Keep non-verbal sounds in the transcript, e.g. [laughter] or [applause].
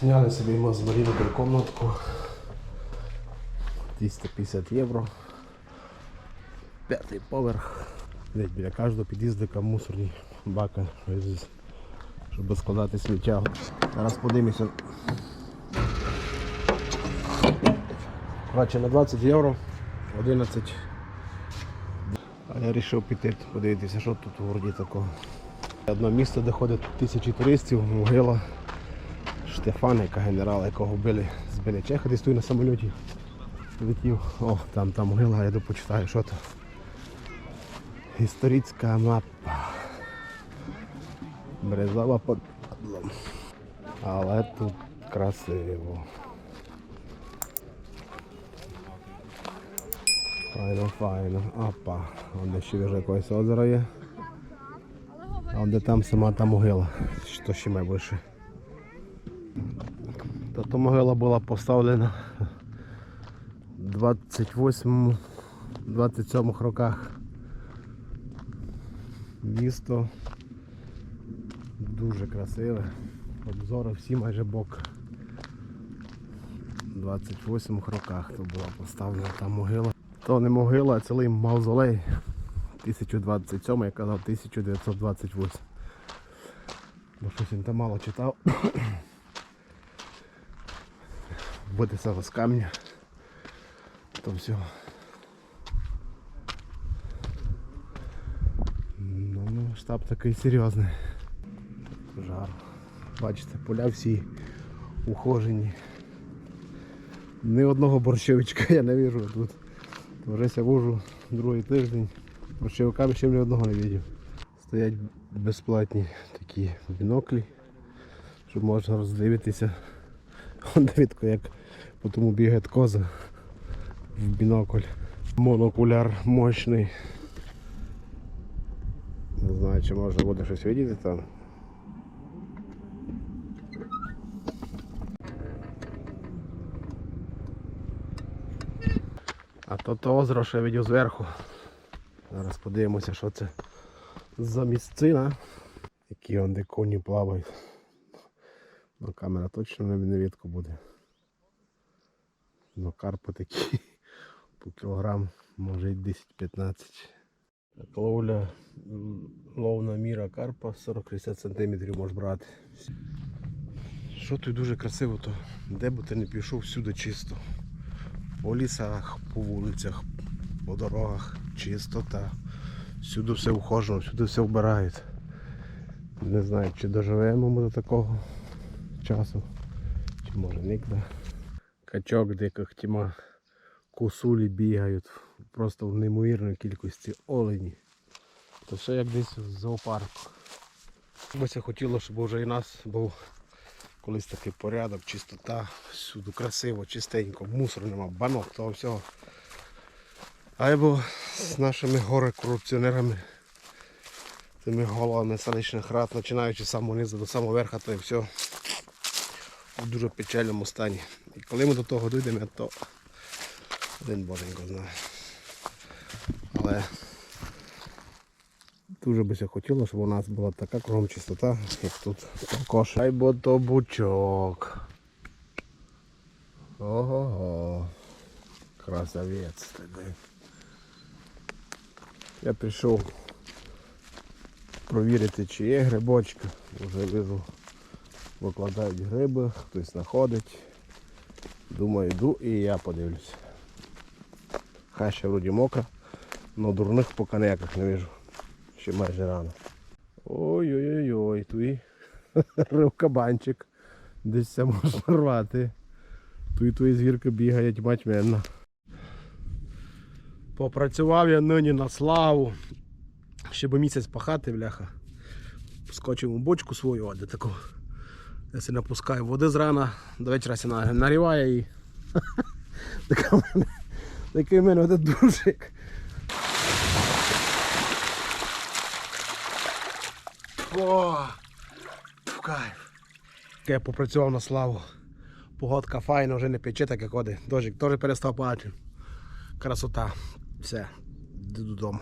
Зняли собі ми з Марінкою комнатку. 250 євро. П'ятий поверх. Десь біля кожного під'їздика мусорні баки, щоб складати сміття. Зараз подивимося. Коротше, на 20 євро 11. А я вирішив піти подивитися, що тут у городі такого. Одне місце, де ходить тисячі туристів, могила Штефана, яка генерала, якого вбили, збили Чеха, десь тут на самольоті летів. О, там та могила, я йду почитаю, що то. Історична мапа. Березова под падлом. Але тут красиво. Файно, файно. Опа. Вон ще вже якесь озеро є. А де там сама та могила. Що ще має більше. Та то могила була поставлена в 28 27 роках. Місто дуже красиве. Обзори всі майже бок. В 28 роках то була поставлена та могила. То не могила, а цілий мавзолей. 1027, я казав 1928. Бо щось він там мало читав. Витисав з камня. То все. Ну, ну, штаб такий серйозний. Жар. Бачите, поля всі ухожені. Ні одного борщевичка я не вижу тут. Вже вожу другий тиждень. Борщевика ще ні одного не бачив. Стоять безплатні такі біноклі, щоб можна роздивитися. Он як тому бігає коза в бінокль. Монокуляр мощний. Не знаю, чи можна буде щось видіти там. А то то озеро ще видів зверху. Зараз подивимося, що це за місцина. Які он де коні плавають. Ну, камера точно не, рідко буде. Ну, карпи такі [laughs] по кілограм, може 10-15. Так, Ловля, ловна міра карпа 40-60 см можеш брати. Що тут дуже красиво, то де би ти не пішов, всюди чисто. По лісах, по вулицях, по дорогах чистота. Всюди все ухожено, всюди все вбирають. Не знаю, чи доживемо ми до такого часу, чи може ніколи. Качок диких тіма, косулі бігають просто в неймовірній кількості олені. То все як десь в зоопарку. Бися хотіло, щоб вже і нас був колись такий порядок, чистота, всюди красиво, чистенько, мусор нема, банок, того всього. А я був з нашими горе корупціонерами, тими головами селищних рад, починаючи з самого низу до самого верха, то і все в дуже печальному стані. І коли ми до того дійдемо, то один боженько знає. Але дуже би ся хотіло, щоб у нас була така кругом чистота, як тут також. Ай бо то бучок. Ого-го. Красавець такий. Я прийшов провірити, чи є грибочки. Вже вижу, викладають гриби, хтось знаходить. Думаю, йду і я подивлюсь. Хай ще вроді мокро, але дурних поки ніяких не вижу. Ще майже рано. Ой-ой-ой, туй [laughs] кабанчик. Десь це можна рвати. Туй твої звірки бігають матьменно. Попрацював я нині на славу. Ще би місяць пахати, бляха. Скочив у бочку свою, де таку. Я се напускаю води зрана, до вечора се на- наріває її. [laughs] Такий в мене один душик. О, в кайф. Я попрацював на славу. Погодка файна, вже не пече так як ходи. Дожик теж перестав падати. Красота. Все. Йду додому.